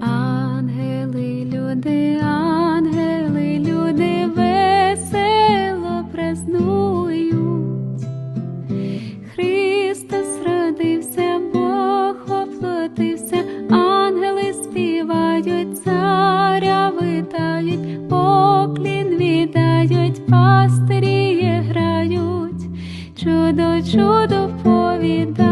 ангели, люди, ангели, люди весело празнують, Христос родився, Бог воплотився, ангели співають, царя витають, поклін вітають, пастирі грають, чудо, чудо повідають.